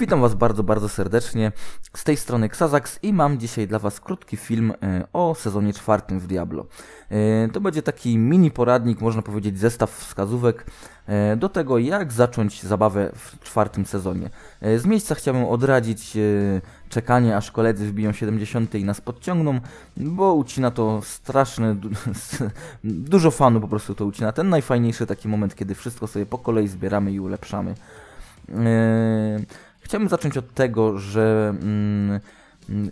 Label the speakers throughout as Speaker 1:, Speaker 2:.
Speaker 1: Witam Was bardzo, bardzo serdecznie. Z tej strony Xazax i mam dzisiaj dla Was krótki film e, o sezonie czwartym w Diablo. E, to będzie taki mini poradnik, można powiedzieć zestaw wskazówek e, do tego, jak zacząć zabawę w czwartym sezonie. Z miejsca chciałbym odradzić czekanie, aż koledzy wbiją 70 i nas podciągną, bo ucina to straszne, dużo fanu po prostu to ucina. Ten najfajniejszy taki moment, kiedy wszystko sobie po kolei zbieramy i ulepszamy. Chciałbym zacząć od tego, że mm,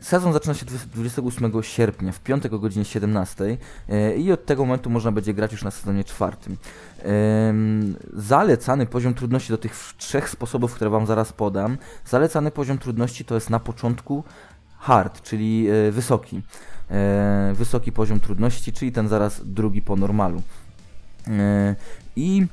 Speaker 1: Sezon zaczyna się 28 sierpnia, w piątek o godzinie 17 e, i od tego momentu można będzie grać już na sezonie czwartym. Zalecany poziom trudności do tych trzech sposobów, które Wam zaraz podam, zalecany poziom trudności to jest na początku hard, czyli e, wysoki. E, wysoki poziom trudności, czyli ten zaraz drugi po normalu. I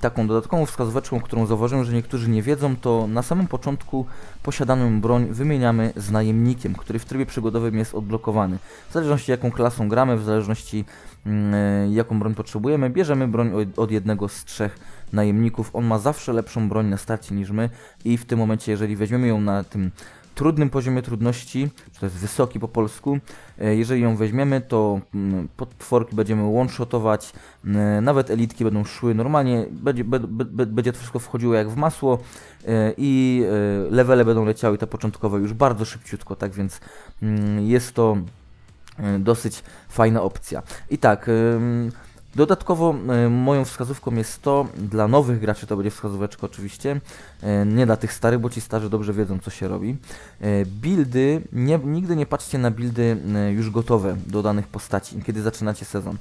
Speaker 1: taką dodatkową wskazóweczką, którą zauważyłem, że niektórzy nie wiedzą, to na samym początku posiadaną broń wymieniamy z najemnikiem, który w trybie przygodowym jest odblokowany. W zależności jaką klasą gramy, w zależności e, jaką broń potrzebujemy, bierzemy broń od jednego z trzech najemników. On ma zawsze lepszą broń na starcie niż my i w tym momencie, jeżeli weźmiemy ją na tym trudnym poziomie trudności, to jest wysoki po polsku. E, jeżeli ją weźmiemy, to mm, potworki będziemy one-shotować, e, nawet elitki będą szły normalnie, będzie, będzie to wszystko wchodziło jak w masło e, i levele będą leciały te początkowe już bardzo szybciutko, tak więc mm, jest to dosyć fajna opcja. I tak, Dodatkowo e, moją wskazówką jest to, dla nowych graczy to będzie wskazóweczka oczywiście, e, nie dla tych starych, bo ci starzy dobrze wiedzą co się robi. E, buildy, nie, nigdy nie patrzcie na buildy już gotowe do danych postaci, kiedy zaczynacie sezon.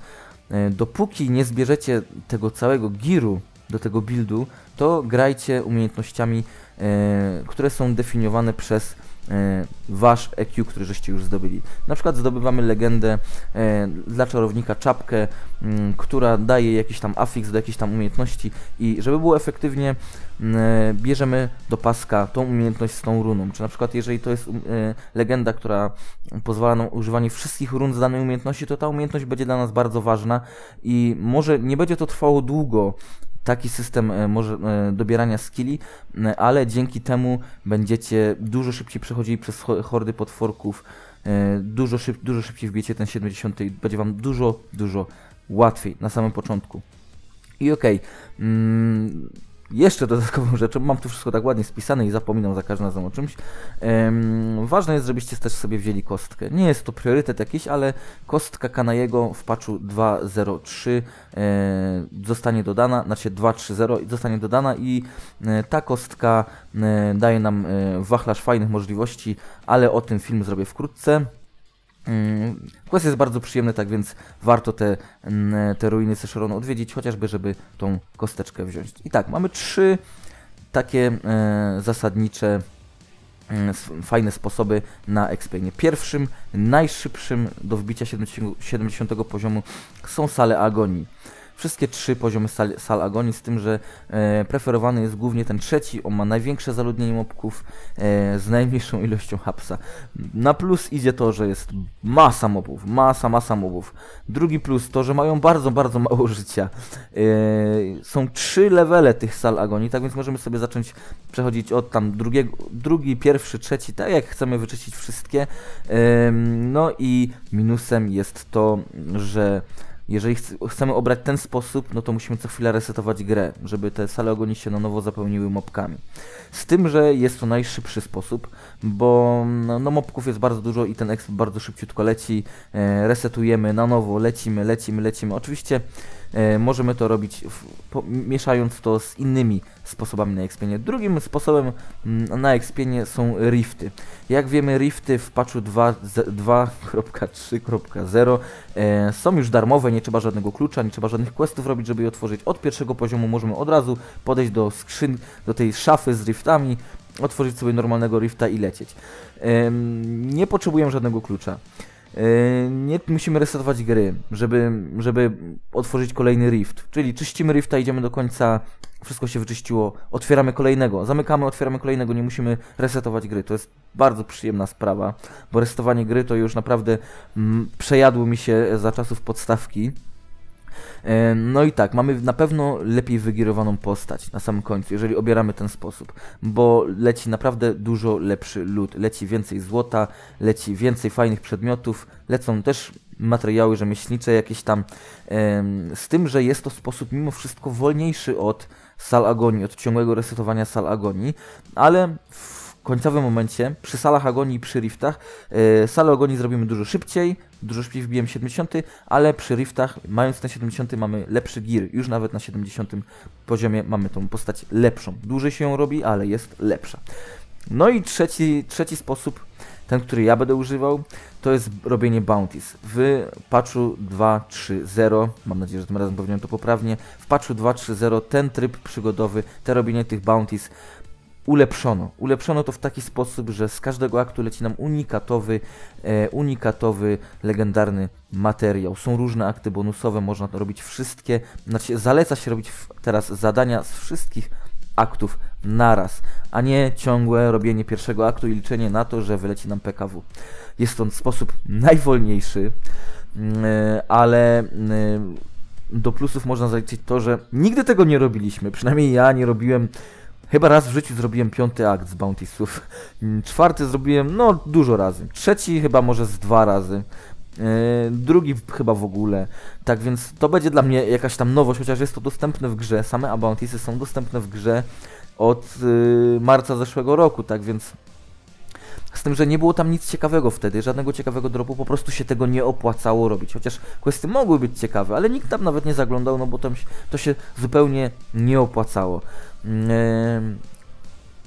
Speaker 1: Dopóki nie zbierzecie tego całego giru do tego buildu, to grajcie umiejętnościami, które są definiowane przez wasz EQ, który żeście już zdobyli. Na przykład zdobywamy legendę e, dla czarownika czapkę, mm, która daje jakiś tam afiks do jakiejś tam umiejętności i żeby było efektywnie, mm, e, bierzemy do paska tą umiejętność z tą runą. Czy na przykład jeżeli to jest legenda, która pozwala nam używanie wszystkich run z danej umiejętności, to ta umiejętność będzie dla nas bardzo ważna i może nie będzie to trwało długo, taki system e, może, e, dobierania skilli, e, ale dzięki temu będziecie dużo szybciej przechodzili przez hordy potworków, dużo, szyb, dużo szybciej wbijecie ten 70 i będzie Wam dużo, dużo łatwiej na samym początku. I okej, okay, mm, jeszcze dodatkową rzeczą, mam tu wszystko tak ładnie spisane i zapominam za każdym razem o czymś. Ważne jest, żebyście też sobie wzięli kostkę. Nie jest to priorytet jakiś, ale kostka Kanajego w patchu 2.03 e, zostanie dodana, znaczy 2.3.0 zostanie dodana i e, ta kostka e, daje nam wachlarz fajnych możliwości, ale o tym film zrobię wkrótce. Mm, quest jest bardzo przyjemny, tak więc warto te, mm, te ruiny Seszoronu odwiedzić, chociażby żeby tą kosteczkę wziąć. I tak, mamy trzy takie e, zasadnicze e, fajne sposoby na expienie. Pierwszym, najszybszym do wbicia 70, 70 poziomu są sale agonii wszystkie trzy poziomy sal, sal agonii, z tym, że e, preferowany jest głównie ten trzeci, on ma największe zaludnienie mobków e, z najmniejszą ilością hapsa. Na plus idzie to, że jest masa mobów, masa, masa mobów. Drugi plus to, że mają bardzo, bardzo mało życia. E, są trzy levele tych sal agonii, tak więc możemy sobie zacząć przechodzić od tam drugiego, drugi, pierwszy, trzeci, tak jak chcemy wyczyścić wszystkie. E, no i minusem jest to, że jeżeli chcemy obrać ten sposób, no to musimy co chwilę resetować grę, żeby te sale ogoni się na nowo zapełniły mobkami. Z tym, że jest to najszybszy sposób, bo no, no mobków jest bardzo dużo i ten exp bardzo szybciutko leci, e, resetujemy na nowo, lecimy, lecimy, lecimy. Oczywiście e, możemy to robić w, po, mieszając to z innymi sposobami na expienie. Drugim sposobem mm, na expienie są rifty. Jak wiemy rifty w patchu 2.3.0 e, są już darmowe, nie trzeba żadnego klucza, nie trzeba żadnych questów robić, żeby je otworzyć. Od pierwszego poziomu możemy od razu podejść do skrzyn, do tej szafy z riftami, otworzyć sobie normalnego rifta i lecieć. E, nie potrzebujemy żadnego klucza. E, nie musimy resetować gry, żeby, żeby otworzyć kolejny rift. Czyli czyścimy rifta, idziemy do końca, wszystko się wyczyściło, otwieramy kolejnego, zamykamy, otwieramy kolejnego, nie musimy resetować gry. To jest bardzo przyjemna sprawa, bo resetowanie gry to już naprawdę mm, przejadło mi się za czasów podstawki. E, No i tak, mamy na pewno lepiej wygierowaną postać na samym końcu, jeżeli obieramy ten sposób, bo leci naprawdę dużo lepszy lód, leci więcej złota, leci więcej fajnych przedmiotów, lecą też materiały rzemieślnicze jakieś tam, z tym, że jest to sposób mimo wszystko wolniejszy od sal agonii, od ciągłego resetowania sal agonii, ale w końcowym momencie, przy salach agonii i przy riftach, e, salę agonii zrobimy dużo szybciej, dużo szybciej wbijemy 70, ale przy riftach, mając ten 70, mamy lepszy gear. Już nawet na 70 poziomie mamy tą postać lepszą. Dłużej się ją robi, ale jest lepsza. No i trzeci, trzeci sposób, ten, który ja będę używał, to jest robienie bounties. W patchu 2.3.0, mam nadzieję, że tym razem powiedziałem to poprawnie, w patchu 2.3.0 ten tryb przygodowy, te robienie tych bounties ulepszono. Ulepszono to w taki sposób, że z każdego aktu leci nam unikatowy, e, unikatowy, legendarny materiał. Są różne akty bonusowe, można to robić wszystkie. Znaczy, zaleca się robić teraz zadania z wszystkich aktów naraz, a nie ciągłe robienie pierwszego aktu i liczenie na to, że wyleci nam PKW. Jest to sposób najwolniejszy, e, ale mm, do plusów można zaliczyć to, że nigdy tego nie robiliśmy. Przynajmniej ja nie robiłem Chyba raz w życiu zrobiłem piąty akt z Bountiesów. Czwarty zrobiłem, no, dużo razy. Trzeci chyba może z dwa razy. Yy, drugi chyba w ogóle. Tak więc to będzie dla mnie jakaś tam nowość, chociaż jest to dostępne w grze. Same Bountiesy są dostępne w grze od yy, marca zeszłego roku, tak więc z tym, że nie było tam nic ciekawego wtedy, żadnego ciekawego dropu, po prostu się tego nie opłacało robić. Chociaż questy mogły być ciekawe, ale nikt tam nawet nie zaglądał, no bo to się zupełnie nie opłacało. Ym,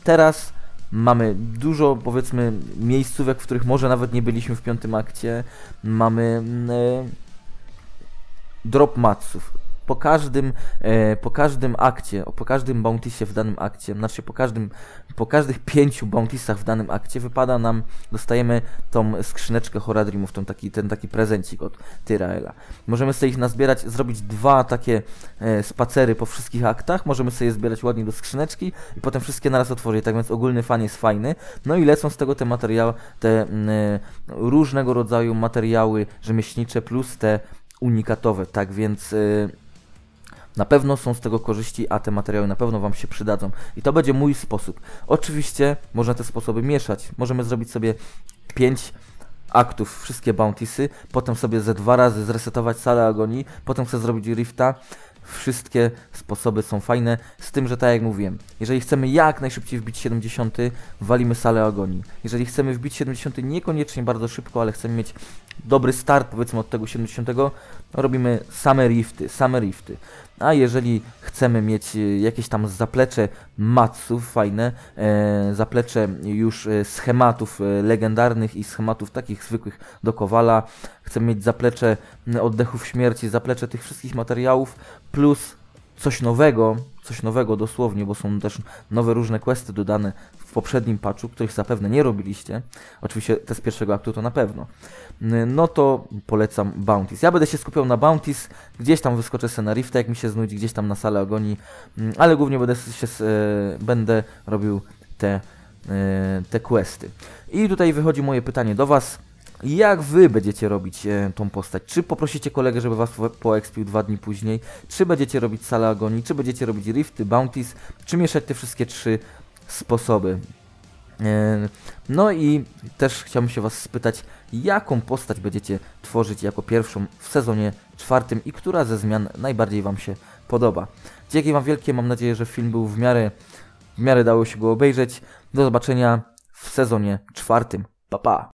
Speaker 1: Teraz mamy dużo, powiedzmy, miejscówek, w których może nawet nie byliśmy w piątym akcie. Mamy mm, e, drop matsów. Po każdym, e, po każdym akcie, po każdym bountisie w danym akcie, znaczy po każdym, po każdych pięciu bountisach w danym akcie wypada nam, dostajemy tą skrzyneczkę Horadrimów, tą taki, ten taki prezencik od Tyraela. Możemy sobie ich nazbierać, zrobić dwa takie e, spacery po wszystkich aktach, możemy sobie je zbierać ładnie do skrzyneczki i potem wszystkie naraz otworzyć, tak więc ogólny fan jest fajny. No i lecą z tego te materiały, te e, różnego rodzaju materiały rzemieślnicze plus te unikatowe, tak więc... e, na pewno są z tego korzyści, a te materiały na pewno Wam się przydadzą. I to będzie mój sposób. Oczywiście można te sposoby mieszać. Możemy zrobić sobie 5 aktów, wszystkie bountiesy, potem sobie ze dwa razy zresetować salę agonii, potem chcę zrobić rifta. Wszystkie sposoby są fajne, z tym, że tak jak mówiłem, jeżeli chcemy jak najszybciej wbić 70, walimy salę agonii. Jeżeli chcemy wbić 70 niekoniecznie bardzo szybko, ale chcemy mieć dobry start powiedzmy od tego 70, no robimy same rifty, same rifty. A jeżeli chcemy mieć e, jakieś tam zaplecze matsów fajne, e, zaplecze już e, schematów e, legendarnych i schematów takich zwykłych do Kowala, chcemy mieć zaplecze oddechów śmierci, zaplecze tych wszystkich materiałów, plus coś nowego, coś nowego dosłownie, bo są też nowe różne questy dodane w poprzednim patchu, których zapewne nie robiliście. Oczywiście te z pierwszego aktu to na pewno. No to polecam Bounties. Ja będę się skupiał na Bounties, gdzieś tam wyskoczę sobie na jak mi się znudzi, gdzieś tam na salę agonii, ale głównie będę, się, e, będę robił te, e, te questy. I tutaj wychodzi moje pytanie do Was. Jak wy będziecie robić e, tą postać? Czy poprosicie kolegę, żeby was po- poekspił dwa dni później? Czy będziecie robić salę agonii? Czy będziecie robić rifty, bounties? Czy mieszać te wszystkie trzy sposoby? E, No i też chciałbym się was spytać, jaką postać będziecie tworzyć jako pierwszą w sezonie czwartym i która ze zmian najbardziej wam się podoba? Dzięki wam wielkie, mam nadzieję, że film był w miarę, w miarę dało się go obejrzeć. Do zobaczenia w sezonie czwartym. Pa pa!